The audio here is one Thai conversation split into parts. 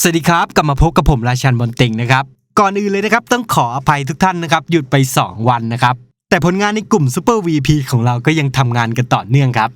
สวัสดีครับ กลับมาพบกับผมราชันบนเต็งนะครับ ก่อนอื่นเลยนะครับ ต้องขออภัยทุกท่านนะครับ หยุดไป 2 วันนะครับ แต่ผลงานในกลุ่ม Super VP ของเราก็ยังทำงานกันต่อเนื่องครับ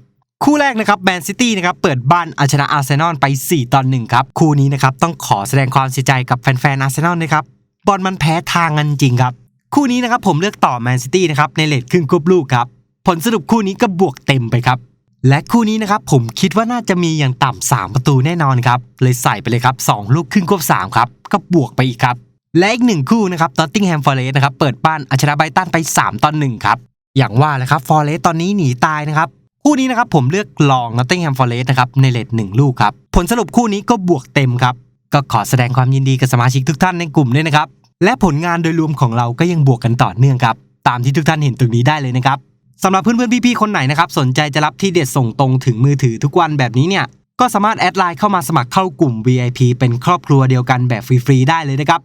คู่แรกนะครับแมนซิตี้นะครับ เปิดบ้านเอาชนะอาร์เซนอลไป 4 ต่อ1ครับ คู่นี้นะครับ ต้องขอแสดงความเสียใจกับแฟนๆอาร์เซนอลนะครับบอลมันแพ้ทางกันจริงครับ คู่นี้นะครับผมเลือกต่อแมนซิตี้นะครับในเลทครึ่งควบลูกครับผลสรุปคู่นี้ก็บวกเต็มไปครับ และคู่นี้นะครับผมคิดว่าน่าจะมีอย่างต่ำ3ประตูแน่นอนครับเลยใส่ไปเลยครับ 2 ลูกครึ่งควบ3ครับก็บวกไปอีกครับ และอีกหนึ่งคู่นะครับนอตติงแฮมฟอร์เรสนะครับเปิดบ้านอาชนะไบตันไป 3ต่อ1ครับอย่างว่าแหละครับฟอร์เรสตอนนี้หนีตายนะครับคู่นี้นะครับผมเลือกลองนอตติงแฮมฟอร์เรสนะครับในเลทหนึ่งลูกครับผลสรุปคู่นี้ก็บวกเต็มครับก็ขอแสดงความยินดีกับสมาชิกทุกท่านในกลุ่มด้วยนะครับและผลงานโดยรวมของเราก็ยังบวกกันต่อเนื่องครับตามที่ทุกท่านเห็นตรงนี้ได้เลยนะครับ สำหรับเพื่อนๆพี่ๆคนไหนนะครับสนใจจะรับที่เด็ดส่งตรงถึงมือถือทุกวันแบบนี้เนี่ยก็สามารถแอดไลน์เข้ามาสมัครเข้ากลุ่ม VIP เป็นครอบครัวเดียวกันแบบฟรีๆได้เลยนะครับ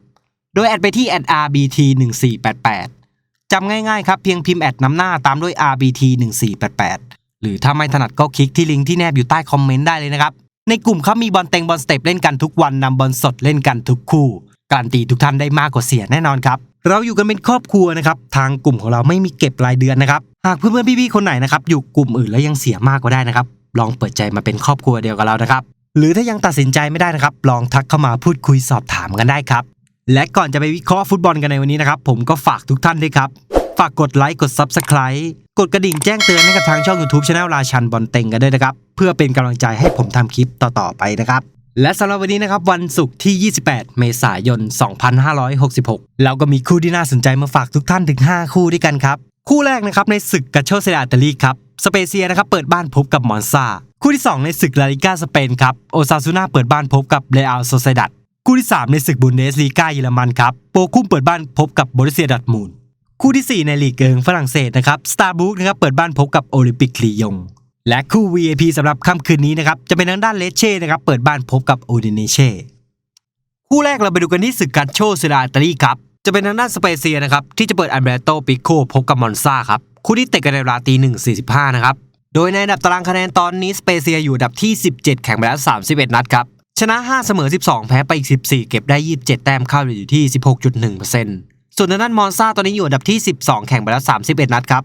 โดยแอดไปที่ @rbt 1488 จำง่ายๆครับเพียงพิมพ์แอดนำหน้าตามด้วย rbt 1488 หรือถ้าไม่ถนัดก็คลิกที่ลิงก์ที่แนบอยู่ใต้คอมเมนต์ได้เลยนะครับ ในกลุ่มเขามีบอลเต็งบอลสเต็ปเล่นกันทุกวันนำบอลสดเล่นกันทุกคู่ การันตีทุกท่านได้มากกว่าเสียแน่นอนครับ เราอยู่กันเป็นครอบครัวนะครับ ทางกลุ่มของเราไม่มีเก็บรายเดือนนะครับ หากเพื่อนๆพี่ๆคนไหนนะครับอยู่กลุ่มอื่นแล้วยังเสียมากกว่าได้นะครับ ลองเปิดใจมาเป็นครอบครัวเดียวกับเรานะครับ หรือถ้ายังตัดสินใจไม่ได้นะครับ ลองทักเข้ามาพูดคุยสอบถามกันได้ครับ และก่อนจะไปวิเคราะห์ฟุตบอลกันในวันนี้นะครับ ผมก็ฝากทุกท่านด้วยครับ ฝากกดไลค์กด Subscribe กดกระดิ่งแจ้งเตือนให้กับทางช่อง YouTube Channel ราชันบอลเต็งกันด้วยนะครับ เพื่อเป็นกำลังใจให้ผมทำคลิปต่อๆไปนะครับและสำหรับวันนี้นะครับวันศุกร์ที่ 28 เมษายน 2566 เราก็มีคู่ที่น่าสนใจมาฝากทุกท่านถึง 5 คู่ด้วยกันครับ คู่แรกนะครับในศึกกาโชเซราตาลีครับสเปเซียนะครับเปิดบ้านพบกับมอนซาคู่ที่ 2 ในศึกลาลิก้าสเปนครับโอซาซูนาเปิดบ้านพบกับเรอัลโซเซดัดคู่ที่ 3 ในศึกบุนเดสลีกาเยอรมันครับโปคุ้มเปิดบ้านพบกับบริเซียดัตมูลคู่ที่ 4 ในลีกเอิงฝรั่งเศสนะครับสตาร์บุกนะครับเปิดบ้านพบกับโอลิมปิกลียง และคู่ VIP สำหรับค่ำคืนนี้นะครับจะเป็นทางด้านเลเช่นะครับเปิดบ้านพบกับโอดิเนเช่คู่แรกเราไปดูกันที่ศึกกัตโชเซราตาลีครับ จะเป็นทางด้านสเปเซียนะครับที่จะเปิดอันเบรโตปิโคพบกับมอนซาครับคู่ที่เตะกันในเวลาตีหนึ่งสี่สิบห้านะครับโดยในอันดับตารางคะแนนตอนนี้สเปเซียอยู่อันดับที่ 17 แข่งไปแล้ว 31 นัดครับชนะ 5 เสมอ 12 แพ้ไปอีก 14 เก็บได้ 27 แต้มเข้าอยู่ที่ 16.1%ส่วนทางด้านมอนซาตอนนี้อยู่อันดับที่ 12 แข่งไปแล้ว 31 นัดครับ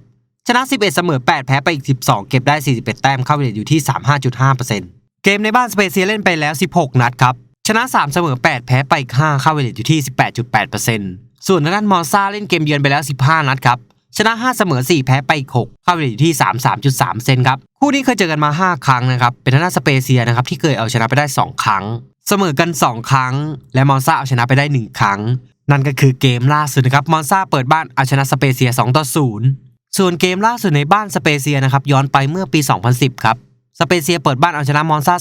ชนะ 11 เสมอ 8 แพ้ไปอีก 12 เก็บได้ 41 แต้มเข้าอยู่ที่ 35.5%เกมในบ้านสเปเซียเล่นไปแล้ว 16 นัดครับชนะ 3 เสมอ 8 แพ้ไปอีก5เข้าเวทอยู่ที่ 18.8% ส่วนทางด้านมอร์ซ่าเล่นเกมเยือนไปแล้ว 15 นัดครับชนะ 5 เสมอ 4 แพ้ไป 6 เข้าเวทอยู่ที่ 33.3%ครับ คู่นี้เคยเจอกันมา 5 ครั้งนะครับ เป็นทางด้านสเปเซียนะครับที่เคยเอาชนะไปได้ 2 ครั้ง เสมอกัน 2 ครั้ง และมอนซาเอาชนะไปได้ 1 ครั้ง นั่นก็คือเกมล่าสุดนะครับ มอนซาเปิดบ้านเอาชนะสเปเซีย 2 ต่อ 0 ส่วนเกมล่าสุดในบ้านสเปเซียนะครับย้อนไปเมื่อปี 2010 ครับ สเปเซียเปิดบ้านเอาชนะมอนซา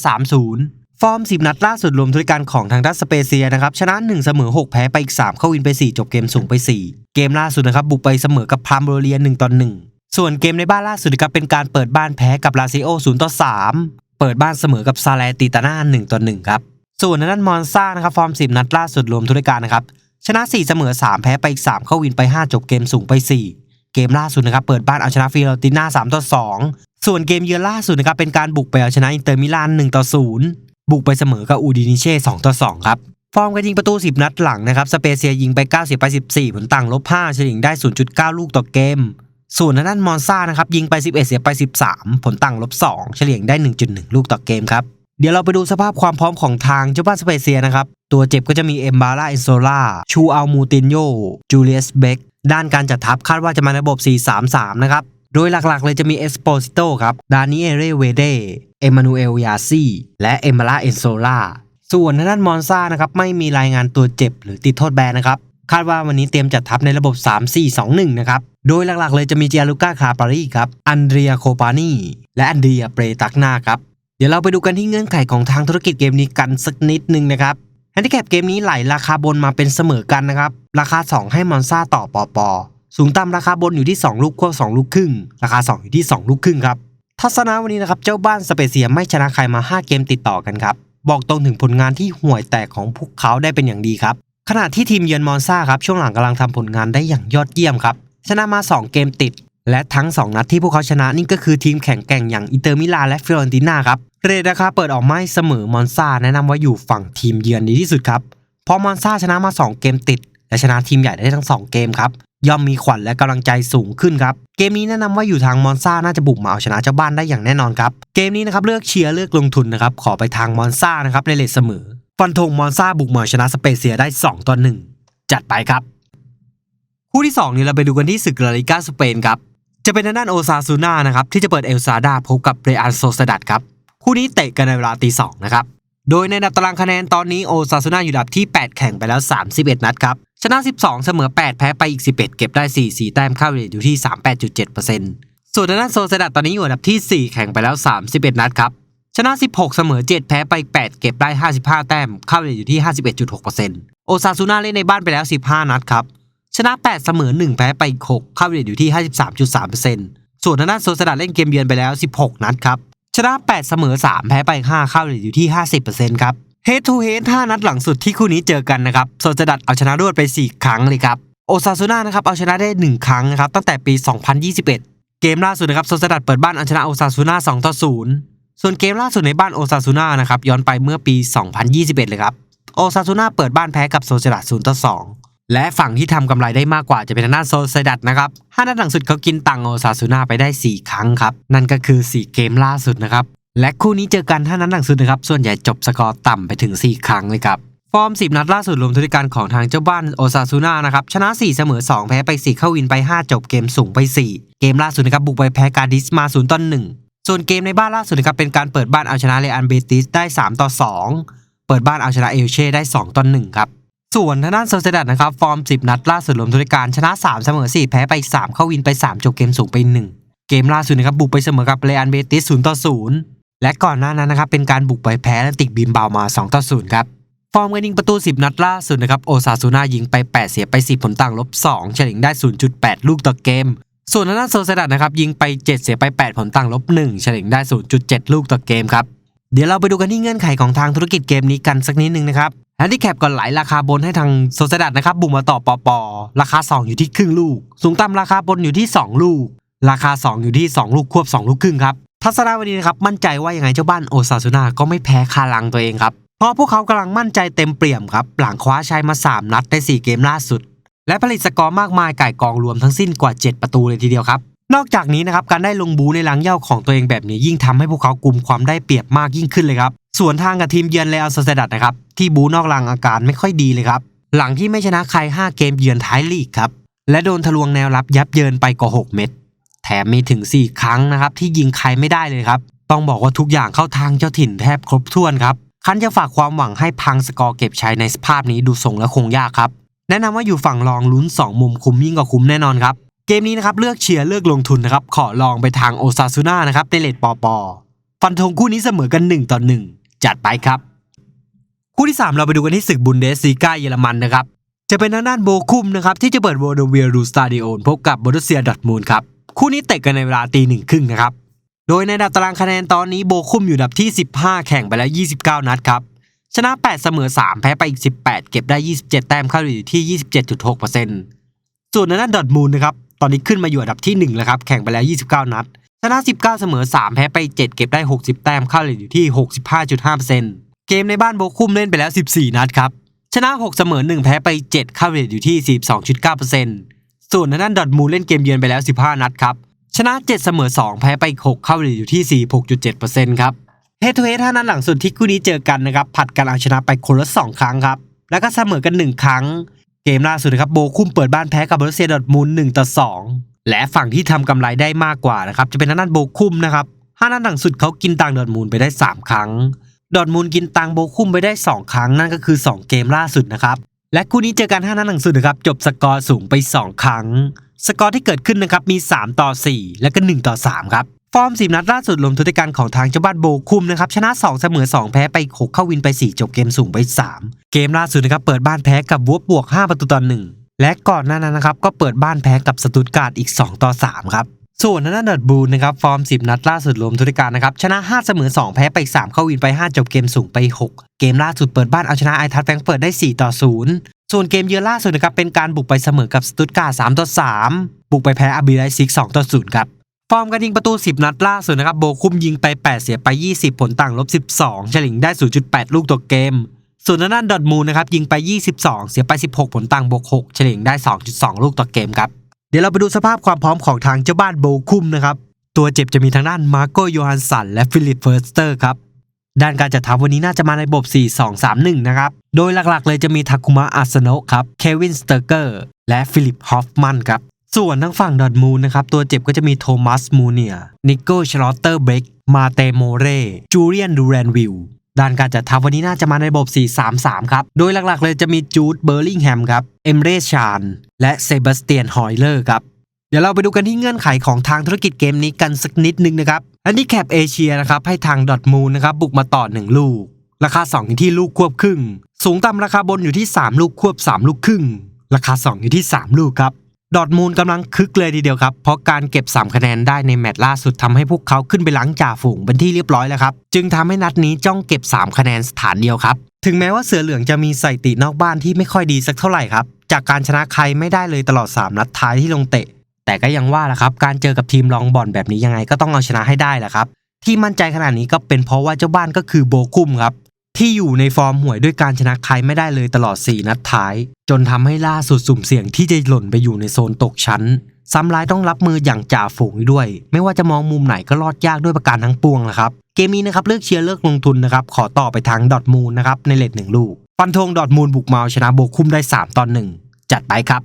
3-0 ฟอร์ม 10 นัดล่าสุดรวมทุกการของทางด้านสเปเซียนะครับชนะ 1 เสมอ 6 แพ้ไปอีก 3 เข้าวินไป 4 จบเกมสูงไป 4 เกมล่าสุดนะครับบุกไปเสมอกับพรามโบเลีย1ต่อ1ส่วนเกมในบ้านล่าสุดครับเป็นการเปิดบ้านแพ้กับลาซิโอ0ต่อ3เปิดบ้านเสมอกับซาแลติตาน่า1ต่อ1ครับส่วนทางด้นมอนซ่านะครับฟอร์ม 10 นัดล่าสุดรวมทุกการนะครับชนะ 4 เสมอ 3 แพ้ไปอีก 3 เข้าวินไป 5 จบเกมสูงไป 4 เกมล่าสุดนะครับเปิดบ้านเอาชนะฟิลติน่า3ต่อ2ส่วนเกมเยือนล่าสุดนะครับเป็นการบุกไปเอาชนะอินเตอร์มิลาน1ต่อ0 บุกไปเสมอกับอูดินิเช่2ต่อ2ครับฟอร์มการยิงประตู 10 นัดหลังนะครับสเปเซียยิงไป 90 ไป 14 ผลต่างลบ 5 เฉลี่ยได้ 0.9 ลูกต่อเกม ส่วนทางด้านมอนซ่านะครับยิงไป 11 เสียไป 13 ผลต่างลบ 2 เฉลี่ยได้ 1.1 ลูกต่อเกมครับเดี๋ยวเราไปดูสภาพความพร้อมของทางเจ้าบ้านสเปเซียนะครับ ตัวเจ็บก็จะมีเอมบาร่าเอนโซล่าชูอัลมูตินโยจูเลียสเบกด้านการจัดทัพคาดว่าจะมาในระบบ 4-3-3 นะครับ โดยหลักๆ เลยจะมีเอสโปซิโตครับ ดานิเอเรเวเด เอมานูเอล ยาซี และเอมาราเอนโซล่า ส่วนทางด้านมอนซ่านะครับ ไม่มีรายงานตัวเจ็บหรือติดโทษแบนนะครับ คาดว่าวันนี้เตรียมจัดทัพในระบบ 3-4-2-1 นะครับ โดยหลักๆ เลยจะมีเจียลูก้าคาปารีครับ อันเดรียโคปานี และอันเดรียเปรตักนาครับ เดี๋ยวเราไปดูกันที่เงื่อนไขของทางธุรกิจเกมนี้กันสักนิดนึงนะครับแฮนดิแคปเกมนี้ไหลราคาบนมาเป็นเสมอกันนะครับ ราคา 2 ให้มอนซ่าต่อปอปอ สูงต่ำราคาบนอยู่ที่ 2 ลูกควบ2ลูกครึ่ง ราคา 2 อยู่ที่ 2 ลูกครึ่งครับทัศนะวันนี้นะครับเจ้าบ้านสเปเซียไม่ชนะใครมา 5 เกมติดต่อกันครับบอกตรงถึงผลงานที่ห่วยแตกของพวกเขาได้เป็นอย่างดีครับขณะที่ทีมเยือนมอนซ่าครับช่วงหลังกำลังทำผลงานได้อย่างยอดเยี่ยมครับชนะมา 2 เกมติด และทั้ง 2 นัดที่พวกเขาชนะนี่ก็คือทีมแข่งแกร่งอย่างอินเตอร์มิลานและฟิโรนติน่าครับเรทนะครับเปิดออกไมาให้เสมอมอนซาแนะนำว่าอยู่ฝั่งทีมเยือนดีที่สุดครับพราะมอนซาชนะมา 2 เกมติด และชนะทีมใหญ่ได้ทั้ง 2 เกมครับย่อมมีขวัญและกำลังใจสูงขึ้นครับ เกมนี้แนะนำว่าอยู่ทางมอนซาน่าจะบุกมาเอาชนะเจ้าบ้านได้อย่างแน่นอนครับ เกมนี้นะครับเลือกเชียร์เลือกลงทุนนะครับขอไปทางมอนซานะครับในเลทเสมอ ฟันธงมอนซาบุกมาเอาชนะสเปเซียได้ 2ต่อ1จัดไปครับ คู่ที่ 2 นี้เราไปดูกันที่ศึกลาลิกาสเปนครับ จะเป็นทางด้านโอซาซูน่านะครับที่จะเปิดเอลซาดาพบกับเรอัลโซซดัดครับ คู่นี้เตะกันในเวลาตีสองนะครับ โดยในอัดับตารางคะแนนตอนนี้โอซาซูน่าอยู่อันดับที่ 8 แข่งไปแล้ว 31 นัดครับ ชนะ 12 เสมอ 8 แพ้ไปอีก 11 เก็บได้ 4 4 แต้มเข้าเรทอยู่ที่ 38.7%ส่วนด้านโซซดัดตอนนี้อยู่อันดับที่ 4 แข่งไปแล้ว 31 นัดครับ ชนะ 16 เสมอ 7 แพ้ไปอีก8เก็บได้ 55 แต้มเข้าเรทอยู่ที่ 51.6%โอซาซูน่าเล่นในบ้านไปแล้ว 15 นัดครับ ชนะ 8 เสมอ 1 แพ้ไปอีก6เข้าเรทอยู่ที่ 53.3%ส่วนด้านโซซดัดเล่นเกมเยือนไปแล้ว 16 นัดครับ ชนะ 8 เสมอ 3 แพ้ไป 5 เข้าเรทอยู่ที่ 50%ครับ Head to Head 5นัดหลังสุดที่คู่นี้เจอกันนะครับโซซดัดเอาชนะรวดไป 4 ครั้งเลยครับโอซาซูน่านะครับเอาชนะได้ 1 ครั้งนะครับตั้งแต่ปี 2021 เกมล่าสุดนะครับโซซดัดเปิดบ้านเอาชนะโอซาซูน่า2ต่อ0ส่วนเกมล่าสุดในบ้านโอซาซูน่านะครับย้อนไปเมื่อปี 2021 เลยครับโอซาซูน่าเปิดบ้านแพ้กับโซซดัด0ต่อ2 และฝั่งที่ทำกำไรได้มากกว่าจะเป็นทางด้านโซซดัดนะครับห้านัดหลังสุดเขากินตังโอซาซูน่าไปได้ 4 ครั้งครับ นั่นก็คือ 4 เกมล่าสุดนะครับ และคู่นี้เจอกันห้านัดหลังสุดนะครับ ส่วนใหญ่จบสกอร์ต่ำไปถึง 4 ครั้งเลยครับฟอร์ม 10 นัดล่าสุดรวมทุกการของทางเจ้าบ้านโอซาซูน่านะครับ ชนะ 4 เสมอ 2 แพ้ไป 4 เข้าวินไป 5 จบเกมสูงไป 4 เกมล่าสุดนะครับบุกไปแพ้การดิสมา0ต่อ1ส่วนเกมในบ้านล่าสุดนะครับเป็นการเปิดบ้านเอาชนะเรอันเบติสได้ 3 ต่อ 2 เปิดบ้านเอาชนะเอลเช่ได้ 2 ต่อ1ครับ ส่วนทางด้านโซเซดัดนะครับ ฟอร์ม 10 นัดล่าสุดรวมทุกการชนะ 3 เสมอ 4 แพ้ไป 3 เข้าวินไป 3 จบเกมสูงไป 1 เกมล่าสุดนะครับบุกไปเสมอกับเรอันเบติส0ต่อ0และก่อนหน้านั้นนะครับเป็นการบุกไปแพ้และติกบิมบาวมา2ต่อ0ครับฟอร์มการยิงประตู 10 นัดล่าสุดนะครับโอซาซูน่ายิงไป 8 เสียไป 10 ผลต่างลบ2เฉลี่ยได้ 0.8 ลูกต่อเกม ส่วนทางด้านโซเซดัดนะครับยิงไป 7 เสียไป 8 ผลต่างลบ1เฉลี่ยได้ 0.7 ลูกต่อเกมครับเดี๋ยวเราไปดูกันที่เงื่อนไขของทางธุรกิจเกมนี้กันสักนิดนึงนะครับ แฮนดี้แคปก่อนไหลราคาบนให้ทางโซเซดัดนะครับบุกมาต่อปอปอราคา 2 อยู่ที่ครึ่งลูก สูงต่ำราคาบนอยู่ที่ 2 ลูก ราคา 2 อยู่ที่ 2 ลูกควบ 2 ลูกครึ่งครับทัศนาวันนี้นะครับมั่นใจว่ายังไงเจ้าบ้านโอซาซูน่าก็ไม่แพ้คาลังตัวเองครับเพราะพวกเขากำลังมั่นใจเต็มเปี่ยมครับหลังคว้าชัยมา 3 นัดใน4เกมล่าสุด และผลิตสกอร์มากมายไก่กองรวมทั้งสิ้นกว่า 7 ประตูเลยทีเดียวครับ นอกจากนี้นะครับการได้ลงบูในหลังเย้าของตัวเองแบบนี้ยิ่งทำให้พวกเขากลุ่มความได้เปรียบมากยิ่งขึ้นเลยครับส่วนทางกับทีมเยือนเรอัลโซเซดัดนะครับที่บูนอกลังอาการไม่ค่อยดีเลยครับหลังที่ไม่ชนะใคร 5 เกมเยือนท้ายลีกครับและโดนทะลวงแนวรับยับเยินไปกว่า 6 เม็ดแถมมีถึง 4 ครั้งนะครับที่ยิงใครไม่ได้เลยครับต้องบอกว่าทุกอย่างเข้าทางเจ้าถิ่นแทบครบถ้วนครับคันจะฝากความหวังให้พังสกอร์เก็บชัยในสภาพนี้ดูทรงแล้วคงยากครับแนะนำว่าอยู่ฝั่งรองลุ้น 2 มุมคุ้มยิ่งกว่าคุ้มแน่นอนครับ เกมนี้นะครับเลือกเชียร์เลือกลงทุนนะครับขอลองไปทางโอซาซูน่านะครับในเลดปอปอฟันธงคู่นี้เสมอกัน 1 ต่อ 1 จัดไปครับ คู่ที่ 3 เราไปดูกันที่ศึกบุนเดสซีกาเยอรมันนะครับจะเป็นทางด้านโบคุมนะครับที่จะเปิดโวโดเวียรูสตาดิโอนพบกับบอรุสเซียดอร์ทมูลครับคู่นี้เตะกันในเวลาตีหนึ่งครึ่งนะครับโดยในดับตารางคะแนนตอนนี้โบคุมอยู่ดับที่ 15 แข่งไปแล้ว 29 นัดครับชนะ 8 เสมอ 3 แพ้ไปอีก 18 เก็บได้ 27 แต้มเข้าอยู่ที่ 27.6%ส่วนในด้านดอทมูลนะครับ ตอนนี้ขึ้นมาอยู่อันดับที่ 1 แล้วครับ แข่งไปแล้ว 29 นัด ชนะ 19 เสมอ 3 แพ้ไป 7 เก็บได้ 60 แต้มเข้าอยู่ที่ 65.5%เกมในบ้านโบคุมเล่นไปแล้ว 14 นัดครับ ชนะ 6 เสมอ 1 แพ้ไป7เข้าเรทอยู่ที่ 42.9%ส่วนทางด้านดอทมูลเล่นเกมเยือนไปแล้ว 15 นัดครับ ชนะ 7 เสมอ 2 แพ้ไป6เข้าเรทอยู่ที่ 46.7%ครับเฮดทูเฮดท่านั้นหลังสุดที่คู่นี้เจอกันนะครับผัดกันเอาชนะไปคนละ 2 ครั้งครับแล้วก็เสมอกัน 1 ครั้ง เกมล่าสุดนะครับโบคุมเปิดบ้านแพ้กับบรูเซียดอทมูล1ต่อ2และฝั่งที่ทำกำไรได้มากกว่านะครับจะเป็นทางด้นโบคุมนะครับห้านัดหลังสุดเขากินตังดอทมูลไปได้ 3 ครั้ง ดอทมูลกินตังโบคุมไปได้ 2 ครั้งนั่นก็คือ 2 เกมล่าสุดนะครับและคู่นี้เจอกัน5นัดหลังสุดนะครับจบสกอร์สูงไป 2 ครั้ง สกอร์ที่เกิดขึ้นนะครับมี 3 ต่อ 4 และก็ 1 ต่อ 3 ครับ ฟอร์ม10นัดล่าสุดรวมทุกการของทางเจ้าบ้านโบคุมนะครับชนะ 2 เสมอ 2 แพ้ไป 6 เข้าวินไป 4 จบเกมสูงไป 3 เกมล่าสุดนะครับเปิดบ้านแพ้กับวัวบวก 5 ประตูต่อ1และก่อนหน้านั้นนะครับก็เปิดบ้านแพ้กับสตุตการ์ดอีก 2 ต่อ 3 ครับส่วนทางด้นเดอร์บูลนะครับฟอร์ม 10 นัดล่าสุดรวมทุกการนะครับชนะ 5 เสมอ 2 แพ้ไป 3 เข้าวินไป 5 จบเกมสูงไป 6 เกมล่าสุดเปิดบ้านเอาชนะไอทัสแฟงเฟิร์ตได้ 4 ต่อ 0 ส่วนเกมเยือนล่าสุดนะครับเป็นการบุกไปเสมอกับสตุตการ์ด3ต่อ 3 บุกไปแพ้อาบิไลซิก 2 ต่อ 0 ครับ ฟอร์มการยิงประตู 10 นัดล่าสุดนะครับ โบคุมยิงไป 8 เสียไป 20 ผลต่างลบ 12 เฉลี่ยได้ 0.8 ลูกต่อเกม ส่วนทางด้านดอร์ทมูนะครับยิงไป 22 เสียไป 16 ผลต่างบวก 6 เฉลี่ยได้ 2.2 ลูกต่อเกมครับ เดี๋ยวเราไปดูสภาพความพร้อมของทางเจ้าบ้านโบคุมนะครับ ตัวเจ็บจะมีทางด้านมาโกโยฮันสันและฟิลิปเฟิร์สเตอร์ครับ ด้านการจัดทัพวันนี้น่าจะมาในระบบ 4-2-3-1 นะครับ โดยหลักๆ เลยจะมีทาคุมะอาสโนะครับ เควินสเตอร์เกอร์ และฟิลิปฮอฟมันครับ ส่วนทั้งฝั่งดอทมูลนะครับ ตัวเจ็บก็จะมีโทมัสมูเนียนิโก้ชลอตเตอร์เบรกมาเตโมเรจูเลียนดูแรนวิลด้านการจัดทัพวันนี้น่าจะมาในระบบ 4-3-3 ครับ โดยหลักๆ เลยจะมีจูดเบอร์ลิงแฮมครับ เอมเรชาน และเซบาสเตียนฮอยเลอร์ครับ เดี๋ยวเราไปดูกันที่เงื่อนไขของทางธุรกิจเกมนี้กันสักนิดนึงนะครับ อันนี้แคปเอเชียนะครับ ให้ทางดอทมูลนะครับ บุกมาต่อ 1 ลูก ราคา 2 อยู่ที่ลูกควบครึ่ง สูงต่ำราคาบนอยู่ที่ 3 ลูกควบ 3 ลูกครึ่ง ราคา 2 อยู่ที่ 3 ลูกครับ ดอทมูลกำลังคึกเลยทีเดียวครับ เพราะการเก็บ 3 คะแนนได้ในแมตช์ล่าสุดทำให้พวกเขาขึ้นไปหล้างจ่าฝูงเป็นที่เรียบร้อยแล้วครับ จึงทำให้นัดนี้จ้องเก็บ 3 คะแนนสถานเดียวครับ ถึงแม้ว่าเสือเหลืองจะมีสถิตินอกบ้านที่ไม่ค่อยดีสักเท่าไหร่ครับ จากการชนะใครไม่ได้เลยตลอด 3 นัดท้ายที่ลงเตะ แต่ก็ยังว่าแหละครับ การเจอกับทีมรองบอลแบบนี้ยังไงก็ต้องเอาชนะให้ได้แหละครับ ที่มั่นใจขนาดนี้ก็เป็นเพราะว่าเจ้าบ้านก็คือโบคุมครับ ที่อยู่ในฟอร์มห่วยด้วยการชนะใครไม่ได้เลยตลอด 4 นัดท้าย จนทำให้ล่าสุดสุ่มเสี่ยงที่จะหล่นไปอยู่ในโซนตกชั้นซ้ำร้ายต้องรับมืออย่างจ่าฝูงด้วย ไม่ว่าจะมองมุมไหนก็รอดยากด้วยประการทั้งปวงนะครับ เกมนี้นะครับเลือกเชียร์เลือกลงทุนนะครับ ขอต่อไปทางดอทมูลนะครับในเลทหนึ่งลูก ฟันธงดอทมูลบุกมาเอาชนะโบคุมได้ 3ตอนหนึ่งจัดไปครับ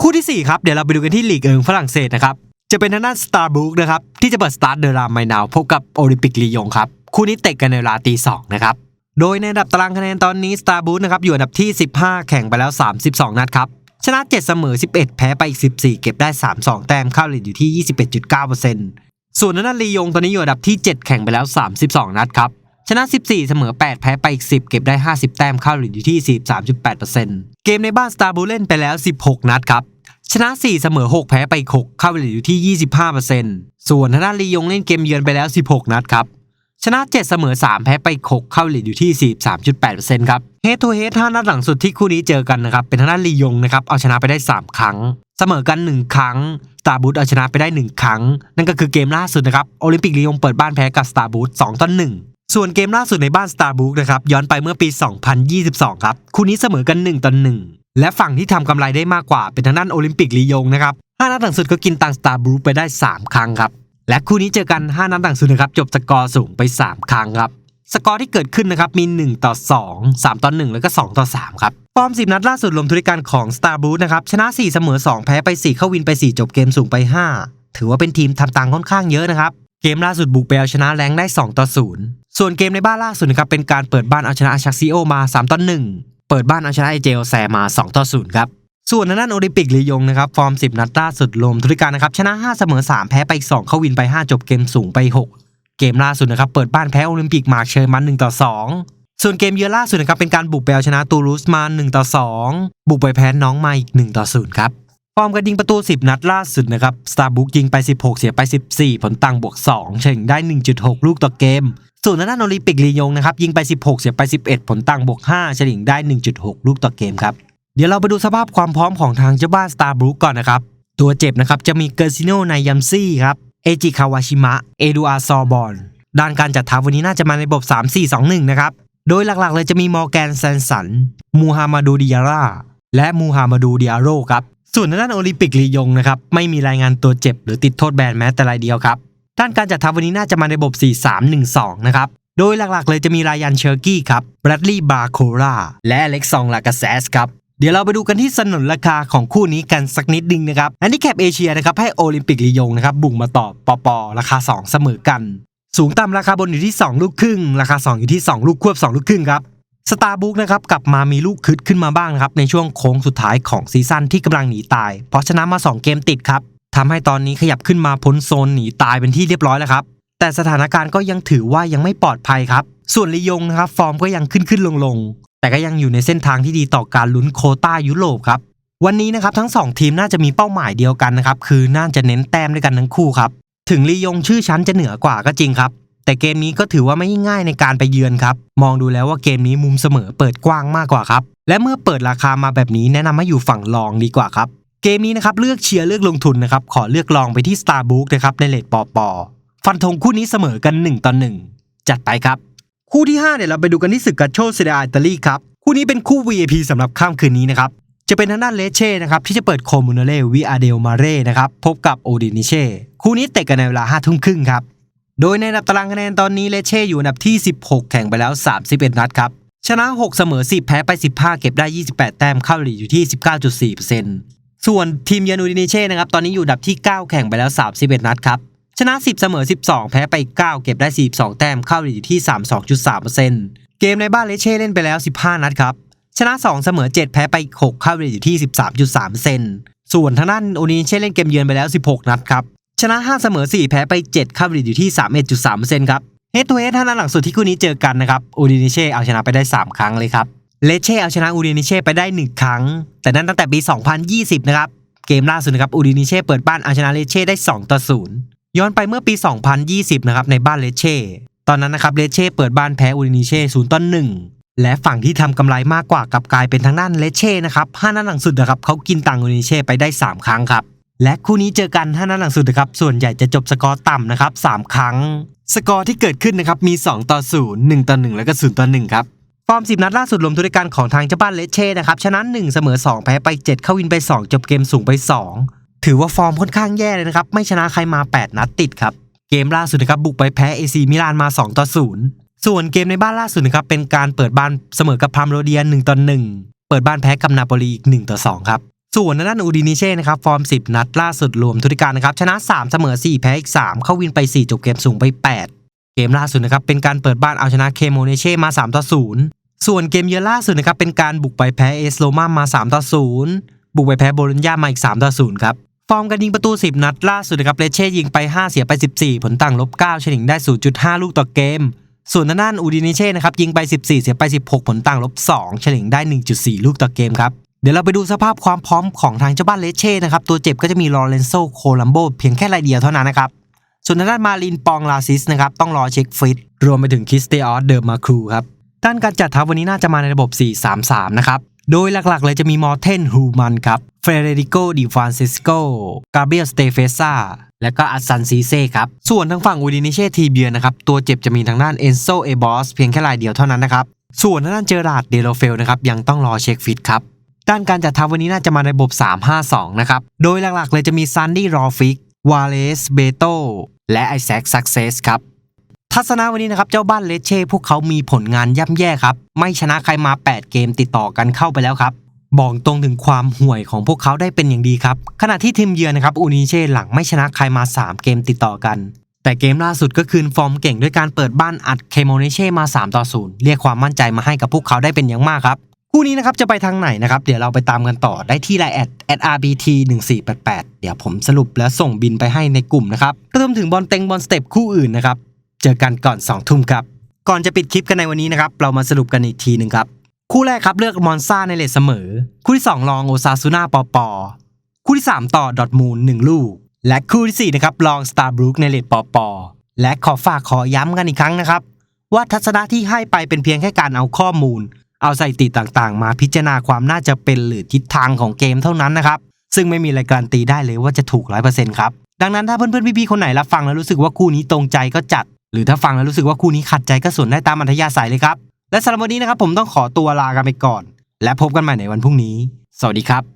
คู่ที่ 4 ครับ เดี๋ยวเราไปดูกันที่ลีกเอิงฝรั่งเศสนะครับจะเป็นทางด้านสตาร์บุกนะครับที่จะเปิดสตาร์ทเดอรามไมนาวพบกับโอลิมปิกลียงครับคู่นี้เตะกันในเวลาตีสองนะครับ โดยในอันดับตารางคะแนนตอนนี้สตาร์บุกนะครับอยู่อันดับที่ 15 แข่งไปแล้ว 32 นัดครับชนะ 7 เสมอ 11 แพ้ไปอีก 14 เก็บได้ 32 แต้มเข้าเลทอยู่ที่ 21.9%ส่วนทางด้นลียงตอนนี้อยู่อันดับที่ 7 แข่งไปแล้ว 32 นัดครับชนะ 14 เสมอ 8 แพ้ไปอีก 10 เก็บได้ 50 แต้มเข้าเลทอยู่ที่ 43.8%เกมในบ้านสตาร์บูเล่นไปแล้ว 16 นัดครับชนะ 4 เสมอ 6 แพ้ไป 6 เข้าไปอยู่ที่ 25%ส่วนทางด้านลียงเล่นเกมเยือนไปแล้ว 16 นัดครับ ชนะ 7 เสมอ 3 แพ้ไปอีก6เข้าเหลทอยู่ที่ 43.8%ครับเฮดทูเฮด5นัดหลังสุดที่คู่นี้เจอกันนะครับ เป็นทางด้านลียงนะครับ เอาชนะไปได้ 3 ครั้ง เสมอกัน 1 ครั้งสตาร์บูธเอาชนะไปได้ 1 ครั้ง นั่นก็คือเกมล่าสุดนะครับ โอลิมปิกลียงเปิดบ้านแพ้กับสตาร์บูธ2ต่อ1ส่วนเกมล่าสุดในบ้านสตาร์บูธนะครับ ย้อนไปเมื่อปี 2022 ครับ คู่นี้เสมอกัน 1ต่อ1และฝั่งที่ทำกำไรได้มากกว่าเป็นทางด้านโอลิมปิกลียงนะครับ5นัดหลังสุดก็กินตังสตาร์บูธไปได้ 3 ครั้งครับ และคู่นี้เจอกัน 5นัดหลังสุดนะครับจบสกอร์สูงไป 3 ครั้งครับสกอร์ที่เกิดขึ้นนะครับมี 1 ต่อ 2 3 ต่อ 1 แล้วก็ 2 ต่อ 3 ครับฟอร์ม10 นัดล่าสุดรวมธุรการของ Star b o o t นะครับชนะ 4 เสมอ 2 แพ้ไป 4 เข้าวินไป 4 จบเกมสูงไป 5 ถือว่าเป็นทีมทำตังค่อนข้างเยอะนะครับ เกมล่าสุดบุกไปเอาชนะแรงได้ 2 ต่อ 0 ส่วนเกมในบ้านล่าสุดนะครับเป็นการเปิดบ้านเอาชนะอาชักซิโอมา 3 ต่อ 1 เปิดบ้านเอาชนะไอเจลแซมา 2 ต่อ 0 ครับ ส่วนทางด้นโอลิมปิกลียงนะครับฟอร์ม 10 นัดล่าสุดรวมธุรการนะครับชนะ 5 เสมอ 3 แพ้ไปอีก 2 เข้าวินไป 5 จบเกมสูงไป 6 เกมล่าสุดนะครับเปิดบ้านแพ้โอลิมปิกมาเชอร์มัน 1 ต่อ 2 ส่วนเกมเยือนล่าสุดนะครับเป็นการบุกไปเอาชนะตูรูสมา 1 ต่อ 2 บุกไปแพ้น้องมาอีก 1 ต่อ 0 ครับฟอร์มการยิงประตู 10 นัดล่าสุดนะครับสตาร์บุกยิงไป 16 เสียไป 14 ผลต่างบวก 2 เฉ่งได้ 1.6 ลูกต่อเกม ส่วนทางด้นโอลิมปิกลียงนะครับยิงไป 16 เสียไป 11 ผลต่างบวก 5 เฉลี่ยได้ 1.6 ลูกต่อเกมครับ เดี๋ยวเราไปดูสภาพความพร้อมของทางเจ้าบ้านสตาร์บรูก่อนนะครับ ตัวเจ็บนะครับจะมีเกอร์ซิโนในยัมซี่ครับเอจิคาวาชิมะเอดูอาซอร์บอนด้านการจัดทัพวันนี้น่าจะมาในระบบ 3-4-2-1 นะครับ โดยหลักๆ เลยจะมีมอร์แกนแซนสัน มูฮัมหมัดูดิยาร่า และมูฮัมหมัดูดิอาโรครับ ส่วนด้านโอลิมปิกลียงนะครับ ไม่มีรายงานตัวเจ็บหรือติดโทษแบนแม้แต่รายเดียวครับ ด้านการจัดทัพวันนี้น่าจะมาในระบบ 4-3-1-2 นะครับ โดยหลักๆ เลยจะมีรายยันเชอร์กี้ครับ แบรดลีย์บาโคราและอเล็กซองลากาเซสครับ เดี๋ยวเราไปดูกันที่สนนราคาของคู่นี้กันสักนิดนึงนะครับอันนี้แคปเอเชียนะครับให้โอลิมปิกลียงนะครับบุกมาต่อปอปอราคา 2 เสมอกัน สูงต่ำราคาบนอยู่ที่ 2 ลูกครึ่ง ราคา 2 อยู่ที่ 2 ลูกควบ 2 ลูกครึ่งครับสตาร์บุ๊กนะครับกลับมามีลูกคึดขึ้นมาบ้างนะครับในช่วงโค้งสุดท้ายของซีซั่นที่กำลังหนีตาย เพราะชนะมา 2 เกมติดครับทำให้ตอนนี้ขยับขึ้นมาพ้นโซนหนีตายเป็นที่เรียบร้อยแล้วครับแต่สถานการณ์ก็ยังถือว่ายังไม่ปลอดภัยครับส่วนลียงนะครับฟอร์มก็ยังขึ้นขึ้นลงลง แต่ก็ยังอยู่ในเส้นทางที่ดีต่อการลุ้นโคต้ายุโรปครับ วันนี้นะครับทั้ง 2 ทีมน่าจะมีเป้าหมายเดียวกันนะครับ คือน่าจะเน้นแต้มด้วยกันทั้งคู่ครับ ถึงลียงชื่อชั้นจะเหนือกว่าก็จริงครับ แต่เกมนี้ก็ถือว่าไม่ง่ายในการไปเยือนครับ มองดูแล้วว่าเกมนี้มุมเสมอเปิดกว้างมากกว่าครับ และเมื่อเปิดราคามาแบบนี้แนะนำให้อยู่ฝั่งรองดีกว่าครับ เกมนี้นะครับเลือกเชียร์เลือกลงทุนนะครับ ขอเลือกลองไปที่ Starbook นะครับในเลทปอปอฟันธงคู่นี้เสมอกัน1ต่อ1จัดไปครับ คู่ที่5เดี๋ยวเราไปดูกันที่ศึกกัชโชเซเดอาอิตาลีครับคู่นี้เป็นคู่ VIP สำหรับข้ามคืนนี้นะครับจะเป็นทางด้านเลเช่นะครับที่จะเปิดโคมูนาเล่วิอาเดลมาเร่นะครับพบกับโอดินิเช่คู่นี้เตะกันในเวลา5ทุ่มครึ่งครับโดยในอันดับตารางคะแนนตอนนี้เลเช่อยู่อันดับที่ 16 แข่งไปแล้ว 31 นัดครับชนะ 6 เสมอ 10 แพ้ไป 15 เก็บได้ 28 แต้มเข้าหลีอยู่ที่ 19.4%ส่วนทีมยือนอูดินิเช่นะครับตอนนี้อยู่อันดับที่ 9 แข่งไปแล้ว 31 นัดครับ ชนะ 10 เสมอ 12 แพ้ไป 9 เก็บได้ 42 แต้มเข้าหลีกอยู่ที่ 32.3%เกมในบ้านเลเช่เล่นไปแล้ว 15 นัดครับ ชนะ 2 เสมอ 7 แพ้ไป 6 เข้าหลีกอยู่ที่ 13.3%ส่วนทางด้านอูดินิเช่เล่นเกมเยือนไปแล้ว 16 นัดครับ ชนะ 5 เสมอ 4 แพ้ไป 7 เข้าหลีกอยู่ที่ 31.3%ครับเฮดทูเฮดท่านั้นหลังสุดที่คู่นี้เจอกันนะครับอูดินิเช่เอาชนะไปได้ 3 ครั้งเลยครับเลเช่เอาชนะอูดินิเช่ไปได้ 1 ครั้ง แต่นั้นตั้งแต่ปี 2020 นะครับ เกมล่าสุดนะครับอูดินิเช่เปิดบ้านเอาชนะเลเช่ได้ 2 ต่อ 0 ย้อนไปเมื่อปี 2020 นะครับในบ้านเลเช่ ตอนนั้นนะครับเลเช่เปิดบ้านแพ้อูดินิเช่0ต่อ1และฝั่งที่ทำกำไรมากกว่ากลับกลายเป็นทางด้านเลเช่นะครับห้านัดหลังสุดนะครับเขากินตังอูดินิเช่ไปได้ 3 ครั้งครับ และคู่นี้เจอกันห้านัดหลังสุดนะครับส่วนใหญ่จะจบสกอร์ต่ำนะครับ3ครั้ง สกอร์ที่เกิดขึ้นนะครับมี 2 ต่อ 0 1 ต่อ 1 แล้วก็0ต่อ1ครับฟอร์ม10 นัดล่าสุดรวมทุกรายการของทางเจ้าบ้านเลเช่นะครับชนะ1เสมอ 2 แพ้ไป 7 เข้าวินไป 2 จบเกมสูงไป 2 ถือว่าฟอร์มค่อนข้างแย่เลยนะครับ ไม่ชนะใครมา 8 นัดติดครับ เกมล่าสุดนะครับบุกไปแพ้เอซีมิลานมา 2 ต่อ 0 ส่วนเกมในบ้านล่าสุดนะครับเป็นการเปิดบ้านเสมอกับพามโรเดีย1ต่อ 1 เปิดบ้านแพ้กับนาโปลีอีก1ต่อ 2 ครับ ส่วนทางด้านอูดินิเช่นะครับฟอร์ม 10 นัดล่าสุดรวมทุกรายการนะครับชนะ 3 เสมอ 4 แพ้อีก 3 เข้าวินไป 4 จบเกมสูงไป 8 เกมล่าสุดนะครับเป็นการเปิดบ้านเอาชนะเคโมเนเช่มา3ต่อ0ส่วนเกมเยือนล่าสุดนะครับเป็นการบุกไปแพ้เอสโลมามา3ต่อ0บุกไปแพ้โบลญญามาอีก3ต่อ0ครับ ฟอร์มการยิงประตู 10 นัดล่าสุดนะครับเลเช่ยิงไป 5 เสียไป 14 ผลต่างลบ9เฉลี่ยได้ 0.5 ลูกต่อเกม ส่วนทางด้านอูดินิเช่นะครับยิงไป 14 เสียไป 16 ผลต่างลบ2เฉลี่ยได้ 1.4 ลูกต่อเกมครับเดี๋ยวเราไปดูสภาพความพร้อมของทางเจ้าบ้านเลเช่นะครับตัวเจ็บก็จะมีลอเรนโซโคลัมโบเพียงแค่รายเดียวเท่านั้นนะครับส่วนทางด้านมารินปองลาซิสนะครับต้องรอเช็คฟิตรวมไปถึงคริสเตออสเดอร์มาครูครับด้านการจัดทัพวันนี้น่าจะมาในระบบ 4-3-3 นะครับ โดยหลักๆ เลยจะมีมอร์เทนฮูมันครับเฟเดริโกดิฟานซิสโกกาเบียสเตเฟซ่าและก็อัสซันซีเซ่ครับ ส่วนทางฝั่งอูดินิเช่ทีเบียนะครับ ตัวเจ็บจะมีทางด้านเอนโซเอบอสเพียงแค่รายเดียวเท่านั้นนะครับ ส่วนทางด้านเจอราร์ดเดโลเฟลนะครับ ยังต้องรอเช็คฟิตครับ ด้านการจัดทัพวันนี้น่าจะมาในระบบ 3-5-2 นะครับ โดยหลักๆ เลยจะมีซันดี้รอฟิกวาเลสเบโตและไอแซคซักเซสครับ ทัศนะวันนี้นะครับเจ้าบ้านเลเช่พวกเขามีผลงานย่ำแย่ครับ ไม่ชนะใครมา 8 เกมติดต่อกันเข้าไปแล้วครับ บอกตรงถึงความห่วยของพวกเขาได้เป็นอย่างดีครับขณะที่ทีมเยือนนะครับอูนิเช่หลังไม่ชนะใครมา 3 เกมติดต่อกัน แต่เกมล่าสุดก็คืนฟอร์มเก่งด้วยการเปิดบ้านอัดเคโมเนเช่มา3ต่อ0เรียกความมั่นใจมาให้กับพวกเขาได้เป็นอย่างมากครับคู่นี้นะครับจะไปทางไหนนะครับเดี๋ยวเราไปตามกันต่อได้ที่ไลน์แอด @rbt 1488เดี๋ยวผมสรุปแล้วส่งบินไปให้ในกลุ่มนะครับรวมถึงบอลเต็งบอลสเต็ปคู่อื่นนะครับ เจอกันก่อน2ทุ่มครับ ก่อนจะปิดคลิปกันในวันนี้นะครับ เรามาสรุปกันอีกทีหนึ่งครับ คู่แรกครับเลือกมอนซาในเลทเสมอ คู่ที่2ลองโอซาซูน่าปอปอ คู่ที่ 3 ต่อดอทมูล1ลูก และคู่ที่4นะครับลองสตาร์บรูคในเลทปอปอ และขอฝากขอย้ำกันอีกครั้งนะครับ ว่าทัศนะที่ให้ไปเป็นเพียงแค่การเอาข้อมูล เอาสถิติต่างๆ มาพิจารณาความน่าจะเป็นหรือทิศทางของเกมเท่านั้นนะครับซึ่งไม่มีอะไรการันตีได้เลยว่าจะถูกร้อยเปอร์เซ็นต์ครับ ดังนั้นถ้าเพื่อนๆ พี่ๆ คนไหนรับฟังแล้วรู้สึกว่าคู่นี้ตรงใจก็จัด หรือถ้าฟังแล้วรู้สึกว่าคู่นี้ขัดใจก็สวนได้ตามอัธยาศัยเลยครับ และสำหรับวันนี้นะครับผมต้องขอตัวลากันไปก่อน และพบกันใหม่ในวันพรุ่งนี้ สวัสดีครับ